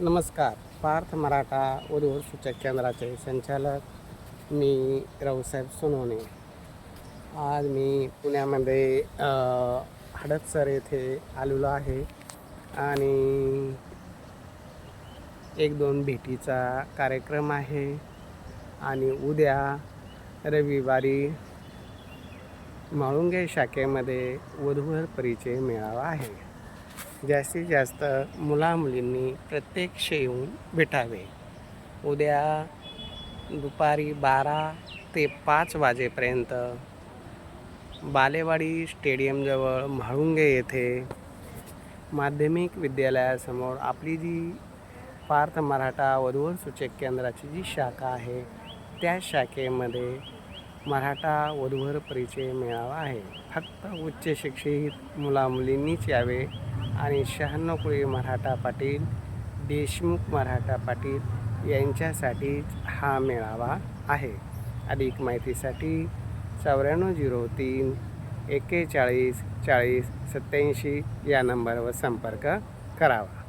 नमस्कार. पार्थ मराठा वधूवर सूचक केंद्राचे संचालक मी रावसाहेब सोनवणे. आज मी पुण्यामध्ये हडपसर येथे आलेलो आहे आणि एक दोन भेटीचा कार्यक्रम आहे आणि उद्या रविवारी म्हाळुंगे शाखेमध्ये वधूवर परिचय मेळावा आहे. जास्तीत जास्त मुलामुलींनी प्रत्यक्ष येऊन भेटावे. उद्या दुपारी बारा ते पाच वाजेपर्यंत बालेवाडी स्टेडियमजवळ म्हाळुंगे येथे माध्यमिक विद्यालयासमोर आपली जी पार्थ मराठा वधूवर सूचक केंद्राची जी शाखा आहे त्या शाखेमध्ये मराठा वधूवर परिचय मेळावा आहे. फक्त उच्च शिक्षित मुलामुलींनीच यावे आणि शहाण्णव कुळी मराठा पाटील देशमुख मराठा पाटील यांच्यासाठीच हा मेळावा आहे. अधिक माहितीसाठी चौऱ्याण्णव झिरो तीन एक्केचाळीस चाळीस सत्याऐंशी या नंबरवर संपर्क करावा.